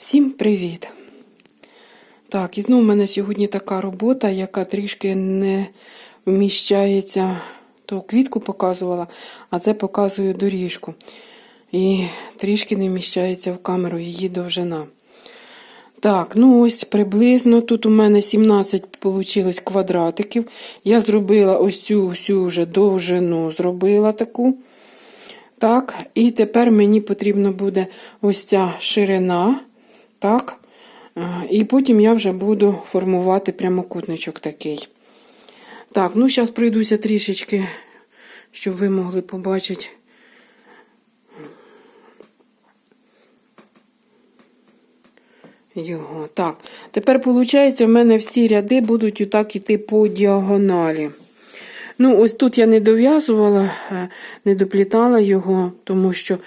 Всім привіт! Так, і знову в мене сьогодні така робота, яка трішки не вміщається. То квітку показувала, а це показую доріжку. І трішки не вміщається в камеру її довжина. Так, ну ось приблизно тут у мене 17 вийшло квадратиків. Я зробила ось цю всю вже довжину, зробила таку. Так, і тепер мені потрібно буде ось ця ширина. Так. І потім я вже буду формувати прямокутничок такий. Так, ну зараз пройдуся трішечки, щоб ви могли побачити. Його. Так, тепер, виходить, у мене всі ряди будуть отак іти по діагоналі. Ну, ось тут я не дов'язувала, е, не доплітала його, тому що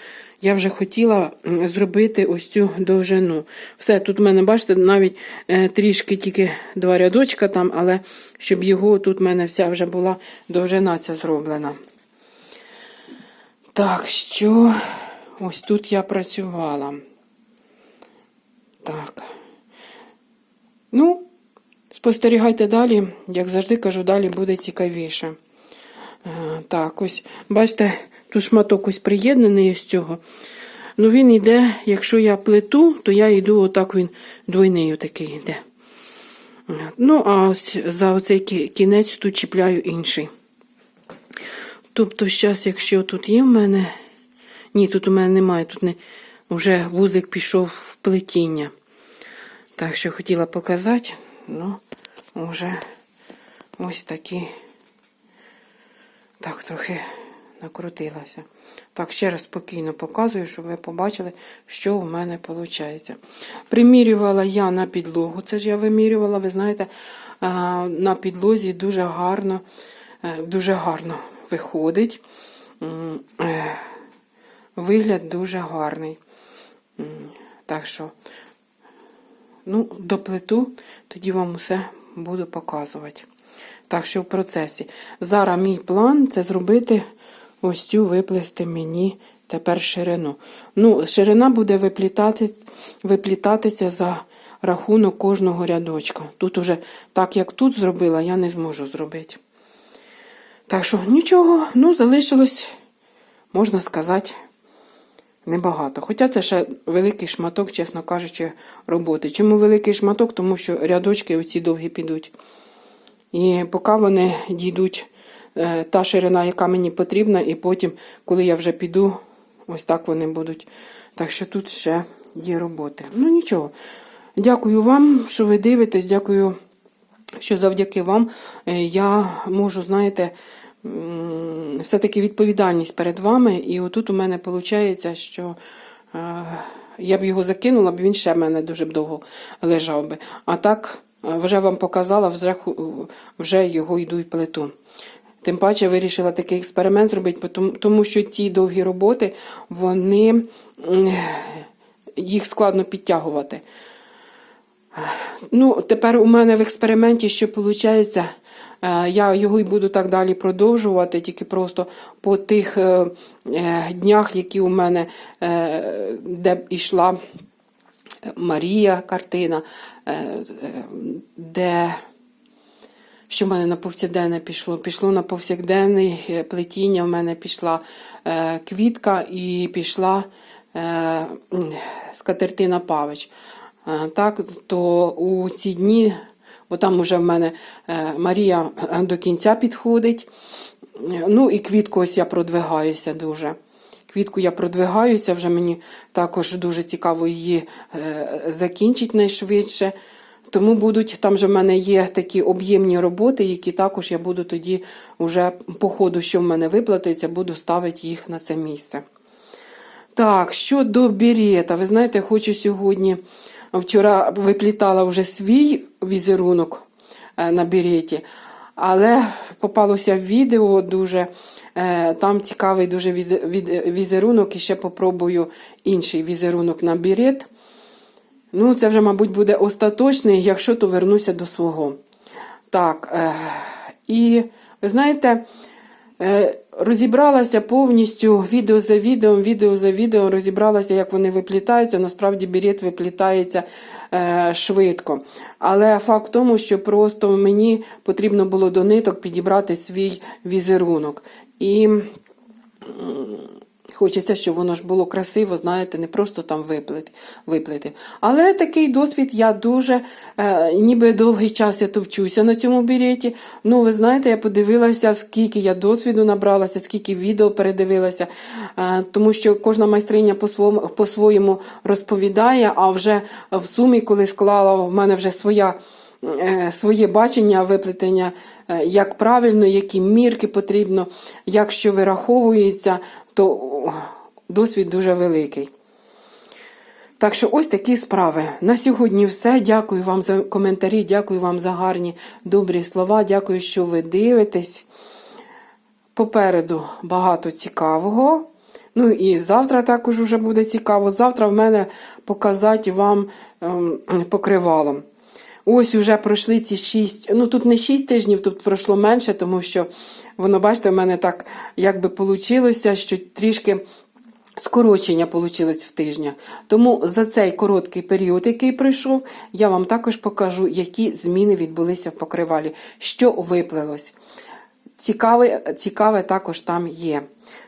я вже хотіла зробити ось цю довжину. Все, тут в мене, бачите, навіть е, трішки тільки два рядочка там, але щоб його тут в мене вся вже була довжина ця зроблена. Так, що ось тут я працювала. Так. Ну, спостерігайте далі, як завжди кажу, далі буде цікавіше. Е, Так, ось, бачите, тут шматок ось приєднаний з цього. Ну, він йде, якщо я плету, то я йду отак він двойний отакий йде. Ну, а ось за оцей кінець тут чіпляю інший. Тобто, зараз, якщо тут є в мене. Ні, тут у мене немає, тут не вже вузик пішов в плетіння. Так що хотіла показати, ну, вже ось такі. Так, трохи накрутилася. Так, ще раз спокійно показую, щоб ви побачили, що у мене виходить. Примірювала я на підлогу. Це ж я вимірювала, ви знаєте, на підлозі дуже гарно, е, дуже гарно виходить. Е, Вигляд дуже гарний. Так що, ну, доплету, тоді вам усе буду показувати. Так що в процесі. Зараз мій план це зробити ось цю виплести мені тепер ширину. Ну, ширина буде виплітати, виплітатися за рахунок кожного рядочка. Тут уже, так як тут зробила, я не зможу зробити. Так що нічого, ну, залишилось, можна сказати, небагато. Хоча це ще великий шматок, чесно кажучи, роботи. Чому великий шматок? Тому що рядочки оці довгі підуть. І поки вони дійдуть та ширина, яка мені потрібна, і потім, коли я вже піду, ось так вони будуть. Так що тут ще є роботи. Ну нічого. Дякую вам, що ви дивитесь. Дякую, що завдяки вам е, я можу, знаєте, все-таки відповідальність перед вами. І отут у мене виходить, що. е, Я б його закинула, б він ще в мене дуже б довго лежав би. А так, е, вже вам показала, вже, вже його йду і плету. Тим паче вирішила такий експеримент зробити, тому- що ці довгі роботи, вони їх складно підтягувати. Ну, тепер у мене в експерименті, що виходить, я його і буду так далі продовжувати, тільки просто по тих е, е, днях, які у мене, е, де йшла Марія картина, е, е, де що в мене на повсякденне пішло? Пішло на повсякденне е, плетіння, в мене пішла е, квітка і пішла е, скатертина павич. Е, так, то у ці дні, бо там уже в мене е, Марія до кінця підходить. Е, Ну і квітку ось я продвигаюся дуже. Квітку я продвигаюся, вже мені також дуже цікаво її е, закінчити найшвидше. Тому будуть, там же в мене є такі об'ємні роботи, які також я буду тоді, вже по ходу, що в мене виплатиться, буду ставити їх на це місце. Так, щодо берета, ви знаєте, хочу сьогодні, вчора виплітала вже свій візерунок е, на береті, але попалося відео дуже. е, Там цікавий дуже візерунок, і ще попробую інший візерунок на берет. Ну, це вже, мабуть, буде остаточний, якщо то вернуся до свого. Так, е, і ви знаєте, Е, Розібралася повністю відео за відео, відео за відео, розібралася, як вони виплітаються. Насправді берет виплітається е, швидко. Але факт в тому, що просто мені потрібно було до ниток підібрати свій візерунок. І Хочеться, щоб воно ж було красиво, знаєте, не просто там виплити. виплити. Але такий досвід я дуже, е, ніби довгий час я товчуся на цьому береті. Ну, ви знаєте, я подивилася, скільки я досвіду набралася, скільки відео передивилася, е, тому що кожна майстриня по-своєму, по-своєму розповідає, а вже в сумі, коли склала, в мене вже своя е, своє бачення виплетення, е, як правильно, які мірки потрібно, як що вираховується, то досвід дуже великий. Так що ось такі справи. На сьогодні все. Дякую вам за коментарі, дякую вам за гарні добрі слова. Дякую, що ви дивитесь. Попереду багато цікавого. Ну і завтра також уже буде цікаво. Завтра в мене показати вам ем, покривало. Ось вже пройшли ці шість. Ну тут не шість тижнів, тут пройшло менше, тому що воно, бачите, в мене так якби вийшло, що трішки скорочення вийшло в тижня. Тому за цей короткий період, який пройшов, я вам також покажу, які зміни відбулися в покривалі, що виплилось. Цікаве, цікаве також там є.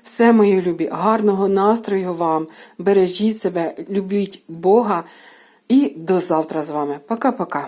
Все, мої любі, гарного настрою вам. Бережіть себе, любіть Бога. І до завтра з вами. Пока-пока.